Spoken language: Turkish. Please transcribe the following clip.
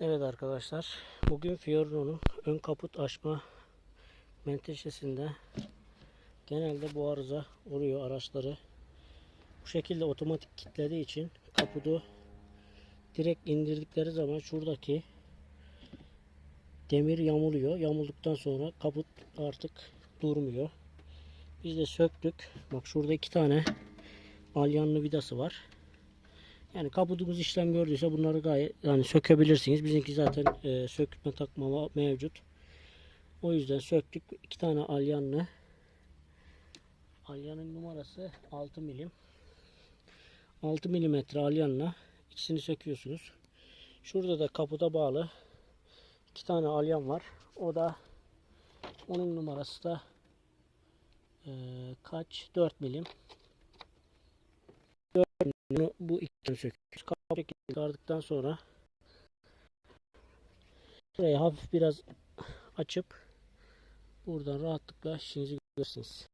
Evet arkadaşlar, bugün Fiorino'nun ön kaput açma menteşesinde genelde bu arıza oluyor araçları. Bu şekilde otomatik kilitlediği için kaputu direkt indirdikleri zaman şuradaki demir yamuluyor. Yamulduktan sonra kaput artık durmuyor. Biz de söktük. Bak şurada iki tane alyanlı vidası var. Yani kaputumuz işlem gördüyse bunları gayet yani sökebilirsiniz. Bizimki zaten e, sökme takma mevcut. O yüzden söktük. iki tane alyanlı. Alyanın numarası 6 milim. 6 milimetre alyanla ikisini söküyorsunuz. Şurada da kaputa bağlı iki tane alyan var. O da onun numarası da e, kaç? 4 milim. Bunu bu ikisini söküyoruz. Kapıyı çıkardıktan sonra burayı hafif biraz açıp buradan rahatlıkla işinizi görürsünüz.